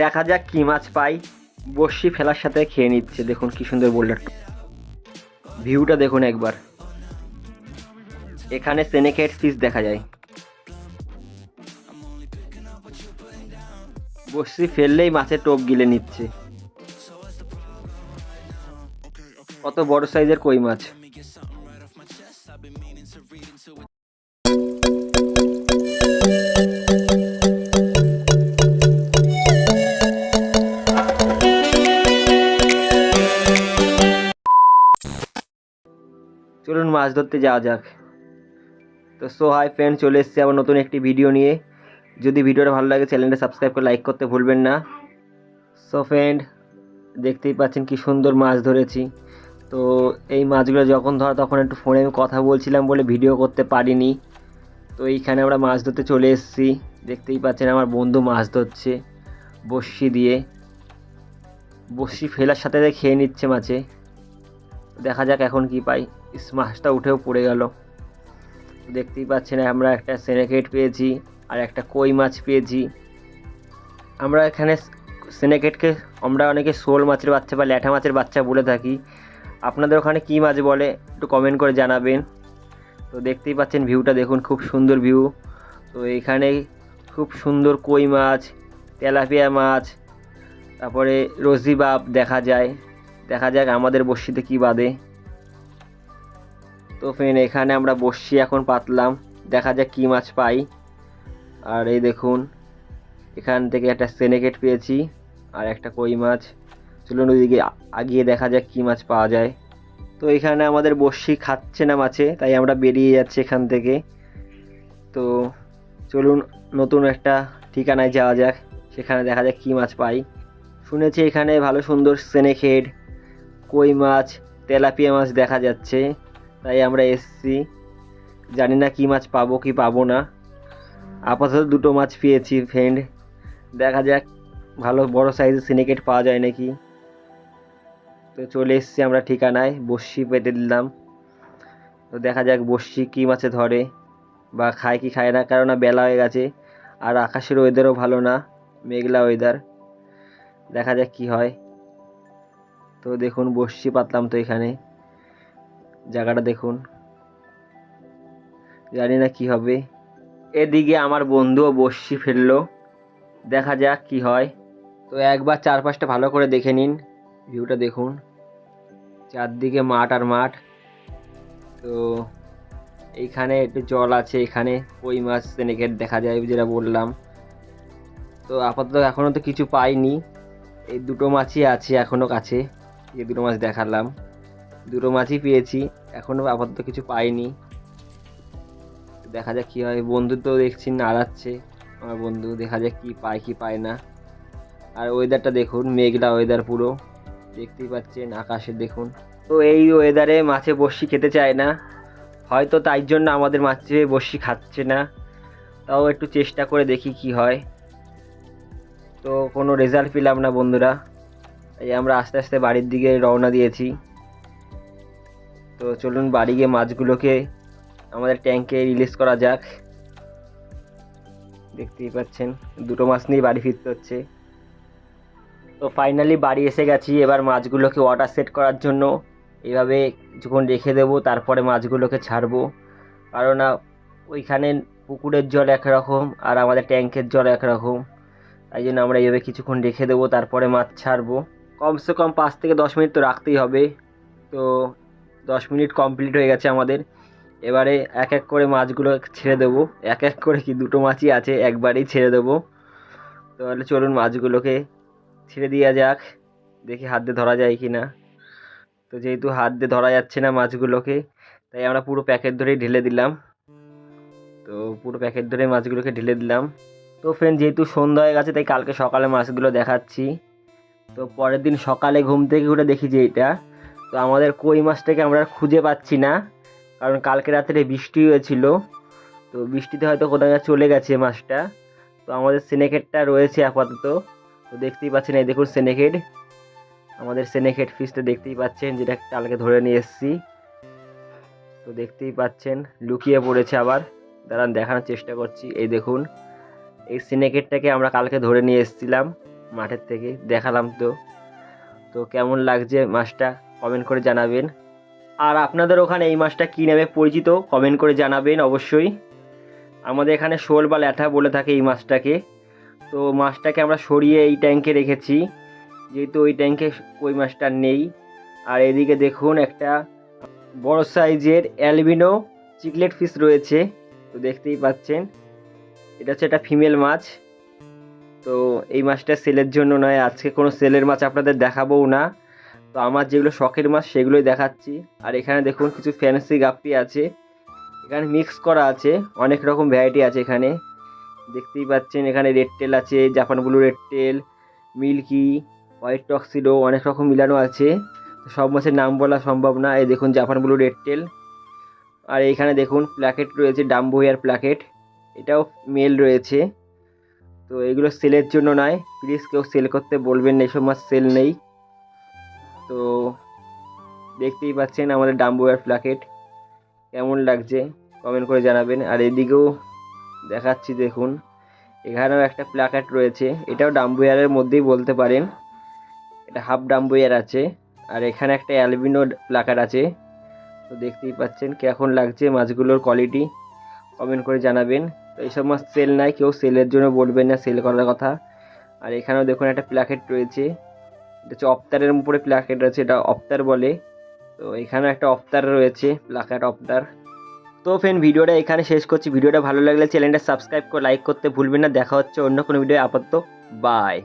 দেখা যাক কি মাছ পাই। বড়শি ফেলার সাথে খেয়ে নিচ্ছে, দেখুন কি সুন্দর বোল্ডারটা ভিউটা দেখুন একবার। এখানে সেনেকেট ফিশ দেখা যায়। বড়শি ফেললেই মাছের টোপ গিলে নিচ্ছে। কত বড় সাইজের কই মাছ? মাছ ধরতে যাওয়া যাক। তো সো হাই ফ্রেন্ড চলে এসেছি আবার নতুন একটি ভিডিও নিয়ে। যদি ভিডিওটা ভালো লাগে চ্যানেলটা সাবস্ক্রাইব করে লাইক করতে ভুলবেন না। সো ফ্রেন্ড দেখতেই পাচ্ছেন কি সুন্দর মাছ ধরেছি। তো এই মাছগুলো যখন ধরা, তখন একটু ফোনে আমি কথা বলছিলাম বলে ভিডিও করতে পারিনি। তো এইখানে আমরা মাছ ধরতে চলে এসেছি। দেখতেই পাচ্ছেন আমার বন্ধু মাছ ধরছে বড়শি দিয়ে। বড়শি ফেলার সাথে খেয়ে নিচ্ছে মাছে। দেখা যাক এখন কি পাই। ইস মাছটা উঠেও পড়ে গেল। দেখতেই পাচ্ছেন আমরা একটা সেনেকেট পেয়েছি আর একটা কই মাছ পেয়েছি। আমরা এখানে সেনেকেটকে আমরা অনেকে শোল মাছের বাচ্চা বা ল্যাঠা মাছের বাচ্চা বলে থাকি। আপনাদের ওখানে কী মাছ বলে একটু কমেন্ট করে জানাবেন। তো দেখতেই পাচ্ছেন ভিউটা দেখুন, খুব সুন্দর ভিউ তো এখানে খুব সুন্দর কই মাছ, তেলাপিয়া মাছ, তারপরে রোজি বাপ দেখা যায়। দেখা যাক আমাদের বড়শিতে কী বাঁধে তো ফ্রেন্ড এখানে আমরা বড়শি এখন পাতলাম। দেখা যাক কী মাছ পাই। আর এই দেখুন, এখান থেকে একটা সেনেকেট পেয়েছি আর একটা কই মাছ। চলুন ওইদিকে আগিয়ে দেখা যাক কী মাছ পাওয়া যায়। তো এখানে আমাদের বড়শি খাচ্ছে না মাছে, তাই আমরা বেরিয়ে যাচ্ছি এখান থেকে। তো চলুন নতুন একটা ঠিকানায় যাওয়া যাক। সেখানে দেখা যাক কী মাছ পাই। শুনেছি এখানে ভালো সুন্দর সেনেকেট কই মাছ, তেলাপিয়া মাছ দেখা যাচ্ছে, তাই আমরা এসছি। জানি না কী মাছ পাবো, কি পাবো না। আপাতত দুটো মাছ পেয়েছি ফ্রেন্ড দেখা যাক, ভালো, বড় সাইজের সিনিকেট পাওয়া যায় নাকি। তো চলে এসছি আমরা ঠিকানায় বড়শি পেতে দিলাম। তো দেখা যাক বড়শি কী মাছে ধরে, বা খায় কি খায় না কারণ বেলা হয়ে গেছে। আর আকাশের ওয়েদারও ভালো না, মেঘলা ওয়েদার দেখা যাক কি হয়। তো দেখুন বড়শি পাতলাম তো এখানে। জায়গাটা দেখুন। জানি না কি হবে। এদিকে আমার বন্ধুও বড়শি ফেলল দেখা যাক কি হয়। তো একবার চারপাশটা ভালো করে দেখে নিন। ভিউটা দেখুন। চারদিকে মাঠ আর মাঠ। তো এইখানে একটু জল আছে এখানে। কই মাছ সেনেকেট দেখা যায় যেটা বললাম। তো আপাতত এখনও তো কিছু পাইনি। এই দুটো মাছই আছে এখনও কাছে। এই দুটো মাছ দেখালাম। দুটো মাছই পেয়েছি এখনও আপাতত কিছু পাইনি। দেখা যাক কী হয়। বন্ধু তো দেখছি, নাড়াচ্ছে। আমার বন্ধু দেখা যাক কি পায় কি পায় না। আর ওয়েদারটা দেখুন, মেঘলা ওয়েদার পুরো। দেখতেই পাচ্ছেন, আকাশে দেখুন। তো এই ওয়েদারে মাছে বড়শি খেতে চায় না। হয়তো তাই জন্য আমাদের মাছে বড়শি খাচ্ছে না। তাও একটু চেষ্টা করে দেখি কি হয়। তো কোনো রেজাল্ট পেলাম না বন্ধুরা। এই আমরা আস্তে আস্তে বাড়ির দিকে রওনা দিয়েছি। তো চলুন বাড়ি গিয়ে মাছগুলোকে আমাদের ট্যাঙ্কে রিলিজ করা যাক। দেখতেই পাচ্ছেন, দুটো মাছ নিয়ে বাড়ি ফিরতে হচ্ছে। তো ফাইনালি বাড়ি এসে গেছি, এবার মাছগুলোকে ওয়াটার সেট করার জন্য। এভাবে কিছুক্ষণ রেখে দেবো, তারপরে মাছগুলোকে ছাড়বো। কারণ ওইখানে পুকুরের জল একরকম আর আমাদের ট্যাঙ্কের জল একরকম। তাই জন্য আমরা এইভাবে কিছুক্ষণ রেখে দেবো, তারপরে মাছ ছাড়বো। কমসে কম পাঁচ থেকে দশ মিনিট তো রাখতেই হবে। তো দশ মিনিট কমপ্লিট হয়ে গেছে আমাদের। এবারে এক এক করে মাছগুলো ছেড়ে দেবো। এক এক করে কি দুটো মাছই আছে, একবারেই ছেড়ে দেবো। তাহলে চলুন মাছগুলোকে ছেড়ে দেওয়া যাক। দেখি হাত দিয়ে ধরা যায় কি না তো যেহেতু হাত দিয়ে ধরা যাচ্ছে না মাছগুলোকে, তাই আমরা পুরো প্যাকেট ধরেই ঢেলে দিলাম। তো পুরো প্যাকেট ধরে মাছগুলোকে ঢেলে দিলাম। তো ফ্রেন্ড যেহেতু সন্ধ্যা হয়ে গেছে, তাই কালকে সকালে মাছগুলো দেখাচ্ছি। তো পরের দিন সকালে ঘুম থেকে উঠে দেখি যে এটা। তো আমাদের কই মাছটাকে আমরা খুঁজে পাচ্ছি না, কারণ কালকে রাত্রে বৃষ্টি হয়েছিল। তো বৃষ্টিতে হয়তো কোথাও চলে গেছে মাছটা। তো আমাদের সেনেকেটটা রয়েছে আপাতত। তো দেখতেই পাচ্ছেন, এই দেখুন সেনেকেট। আমাদের সেনেকেট ফিশটা দেখতেই পাচ্ছেন, যেটা কালকে ধরে নিয়ে এসেছি। তো দেখতেই পাচ্ছেন, লুকিয়ে পড়েছে আবার। দাঁড়ান, দেখানোর চেষ্টা করছি, এই দেখুন। এই সিনেকেটটাকে আমরা কালকে ধরে নিয়ে এসেছিলাম। মাঠের থেকে দেখালাম তো। তো কেমন লাগছে মাছটা কমেন্ট করে জানাবেন। আর আপনাদের ওখানে এই মাছটা কী নামে পরিচিত কমেন্ট করে জানাবেন অবশ্যই। আমাদের এখানে শোল বা ল্যাঠা বলে থাকে এই মাছটাকে। তো মাছটাকে আমরা সরিয়ে এই ট্যাঙ্কে রেখেছি। যেহেতু ওই ট্যাঙ্কে ওই মাছটা নেই। আর এদিকে দেখুন একটা বড় সাইজের অ্যালবিনো চিকলেট ফিশ রয়েছে। তো দেখতেই পাচ্ছেন। এটা হচ্ছে একটা ফিমেল মাছ। তো এই মাছটা সেলের জন্য নয়, আজকে কোনো সেলের মাছ আপনাদের দেখাবও না। তো আমার যেগুলো শখের মাছ সেগুলোই দেখাচ্ছি। আর এখানে দেখুন কিছু ফ্যান্সি গাপ্পি আছে। এখানে মিক্স করা আছে, অনেক রকম ভ্যারাইটি আছে এখানে। দেখতেই পাচ্ছেন এখানে রেড টেল আছে Japan blue red tail milky white tuxedo অনেক রকম মিলানো আছে। সব মাছের নাম বলা সম্ভব না। এই দেখুন জাপান ব্লু রেড টেল আর এইখানে দেখুন প্ল্যাকেট রয়েছে ডাম্বোয়ার প্ল্যাকেট এটাও মেল রয়েছে। তো এগুলো সেলের জন্য নয়। প্লিজ কেউ সেল করতে বলবেন এসব মাছ সেল নেই। তো দেখতেই পাচ্ছেন আমাদের ডাম্বুয়ার প্ল্যাকেট কেমন লাগছে কমেন্ট করে জানাবেন। আর এদিকেও দেখাচ্ছি, দেখুন, এখানেও একটা প্ল্যাকেট রয়েছে। এটাও ডাম্বুয়ারের মধ্যেই বলতে পারেন। এটা হাফ ডাম্বুয়ার আছে। আর এখানে একটা অ্যালবিনো প্ল্যাকার আছে। তো দেখতেই পাচ্ছেন কেমন লাগছে মাছগুলোর কোয়ালিটি কমেন্ট করে জানাবেন। এইসব মাছ সেল নাই, কেউ সেলের জন্য বলবেন না সেল করার কথা। আর এখানেও দেখুন একটা প্ল্যাকেট রয়েছে। এটা হচ্ছে অফতারের উপরে প্ল্যাকেট আছে, এটা অপ্তার বলে। তো এখানেও একটা অফতার রয়েছে প্ল্যাকেট অফতার তো ফ্রেন্ড ভিডিওটা এখানে শেষ করছি। ভিডিওটা ভালো লাগলে চ্যানেলটা সাবস্ক্রাইব করে লাইক করতে ভুলবেন না। দেখা হচ্ছে অন্য কোনো ভিডিও আপাতত বাই